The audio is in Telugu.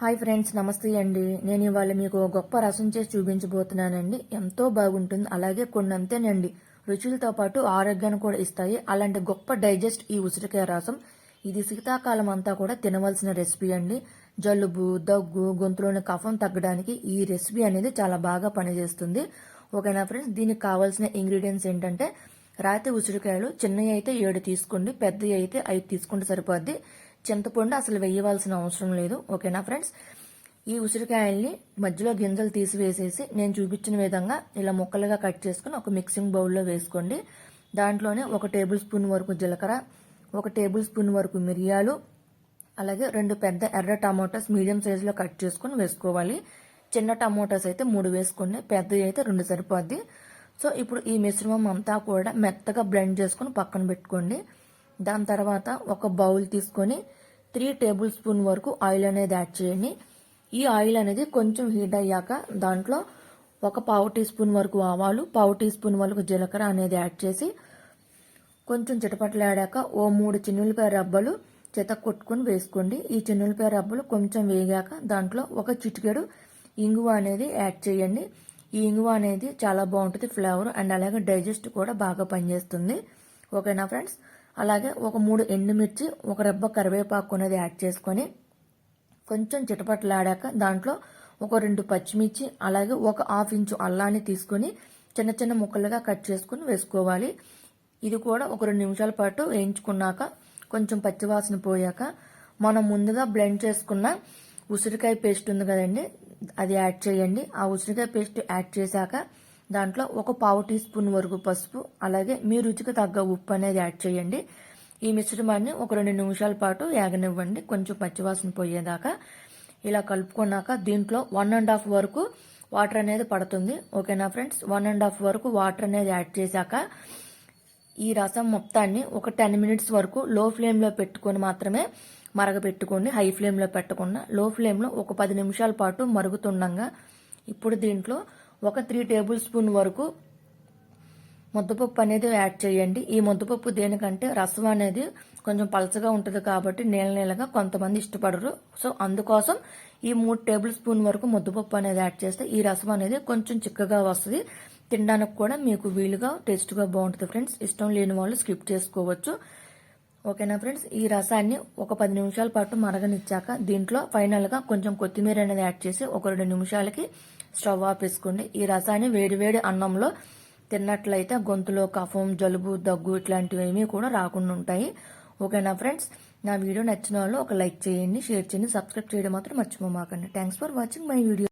హాయ్ ఫ్రెండ్స్ నమస్తే అండి. నేను ఇవాళ మీకు గొప్ప రసం చేసి చూపించబోతున్నానండి. ఎంతో బాగుంటుంది. అలాగే కొన్ని అంతేనండి. రుచులతో పాటు ఆరోగ్యాన్ని కూడా ఇస్తాయి. అలాంటి గొప్ప డైజెస్ట్ ఈ ఉసిరికాయ రసం. ఇది శీతాకాలం అంతా కూడా తినవలసిన రెసిపీ అండి. జలుబు దగ్గు గొంతులోని కఫం తగ్గడానికి ఈ రెసిపీ అనేది చాలా బాగా పనిచేస్తుంది. ఓకేనా ఫ్రెండ్స్? దీనికి కావాల్సిన ఇంగ్రీడియంట్స్ ఏంటంటే రాతి ఉసిరికాయలు చిన్నవి అయితే ఏడు తీసుకోండి పెద్దవి అయితే ఐదు తీసుకుంటే సరిపోద్ది. చింతపండు అసలు వేయవలసిన అవసరం లేదు. ఓకేనా ఫ్రెండ్స్? ఈ ఉసిరికాయల్ని మధ్యలో గింజలు తీసివేసేసి నేను చూపించిన విధంగా ఇలా ముక్కలుగా కట్ చేసుకుని ఒక మిక్సింగ్ బౌల్లో వేసుకోండి. దాంట్లోనే ఒక టేబుల్ స్పూన్ వరకు జీలకర్ర ఒక టేబుల్ స్పూన్ వరకు మిరియాలు అలాగే రెండు పెద్ద ఎర్ర టమాటోస్ మీడియం సైజులో కట్ చేసుకుని వేసుకోవాలి. చిన్న టమాటోస్ అయితే మూడు వేసుకోండి పెద్దవి అయితే రెండు సరిపోద్ది. సో ఇప్పుడు ఈ మిశ్రమం అంతా కూడా మెత్తగా బ్లెండ్ చేసుకుని పక్కన పెట్టుకోండి. దాని తర్వాత ఒక బౌల్ తీసుకొని త్రీ టేబుల్ స్పూన్ వరకు ఆయిల్ అనేది యాడ్ చేయండి. ఈ ఆయిల్ అనేది కొంచెం హీట్ అయ్యాక దాంట్లో ఒక పావు టీ స్పూన్ వరకు ఆవాలు పావు టీ స్పూన్ వరకు జీలకర్ర అనేది యాడ్ చేసి కొంచెం చిటపట్లాడాక ఓ మూడు చిన్నులపాయ రబ్బలు చెత కొట్టుకుని వేసుకోండి. ఈ చిన్నులపాయ రబ్బలు కొంచెం వేగాక దాంట్లో ఒక చిటికెడు ఇంగువ అనేది యాడ్ చేయండి. ఈ ఇంగువ అనేది చాలా బాగుంటుంది ఫ్లేవర్ అండ్ అలాగే డైజెస్ట్ కూడా బాగా పనిచేస్తుంది. ఓకేనా ఫ్రెండ్స్? అలాగే ఒక మూడు ఎండుమిర్చి ఒక రెబ్బ కరివేపాకు అనేది యాడ్ చేసుకొని కొంచెం చిటపట్లాడాక దాంట్లో ఒక రెండు పచ్చిమిర్చి అలాగే ఒక హాఫ్ ఇంచు అల్లాన్ని తీసుకొని చిన్న చిన్న ముక్కలుగా కట్ చేసుకుని వేసుకోవాలి. ఇది కూడా ఒక రెండు నిమిషాల పాటు వేయించుకున్నాక కొంచెం పచ్చివాసన పోయాక మనం ముందుగా బ్లెండ్ చేసుకున్న ఉసిరికాయ పేస్ట్ ఉంది కదండి అది యాడ్ చేయండి. ఆ ఉసిరికాయ పేస్ట్ యాడ్ చేశాక దాంట్లో ఒక పావు టీ స్పూన్ వరకు పసుపు అలాగే మీ రుచికి తగ్గ ఉప్పు అనేది యాడ్ చేయండి. ఈ మిశ్రమాన్ని ఒక రెండు నిమిషాల పాటు యాగనివ్వండి. కొంచెం పచ్చివాసన పోయేదాకా ఇలా కలుపుకున్నాక దీంట్లో వన్ అండ్ హాఫ్ వరకు వాటర్ అనేది పడుతుంది. ఓకేనా ఫ్రెండ్స్? వన్ అండ్ హాఫ్ వరకు వాటర్ అనేది యాడ్ చేశాక ఈ రసం మొత్తాన్ని ఒక టెన్ మినిట్స్ వరకు లో ఫ్లేమ్లో పెట్టుకొని మాత్రమే మరగపెట్టుకోండి. హై ఫ్లేమ్లో పెట్టకుండా లో ఫ్లేమ్లో ఒక పది నిమిషాల పాటు మరుగుతుండగా ఇప్పుడు దీంట్లో ఒక త్రీ టేబుల్ స్పూన్ వరకు ముద్దపప్పు అనేది యాడ్ చేయండి. ఈ ముద్దపప్పు దేనికంటే రసం అనేది కొంచెం పలచగా ఉంటుంది కాబట్టి నీళ్ళ నీళ్ళగా కొంతమంది ఇష్టపడరు. సో అందుకోసం ఈ మూడు టేబుల్ స్పూన్ వరకు ముద్దపప్పు అనేది యాడ్ చేస్తే ఈ రసం అనేది కొంచెం చిక్కగా వస్తుంది. తినడానికి కూడా మీకు వీలుగా టేస్ట్గా బాగుంటుంది ఫ్రెండ్స్. ఇష్టం లేని వాళ్ళు స్కిప్ చేసుకోవచ్చు. ఓకేనా ఫ్రెండ్స్? ఈ రసాన్ని ఒక పది నిమిషాల పాటు మరగనిచ్చాక దీంట్లో ఫైనల్గా కొంచెం కొత్తిమీర అనేది యాడ్ చేసి ఒక రెండు నిమిషాలకి స్టవ్ ఆపేసుకోండి ఈ రసాన్ని వేడివేడి అన్నంలో తిన్నట్లయితే గొంతులో కఫం జలుబు దగ్గు ఇట్లాంటివి ఏమీ కూడా రాకుండా ఉంటాయి. ఓకేనా ఫ్రెండ్స్? నా వీడియో నచ్చిన వాళ్ళు ఒక లైక్ చేయండి షేర్ చేయండి సబ్స్క్రైబ్ చేయడం మాత్రం మర్చిపోమాకండి. Thanks for watching my video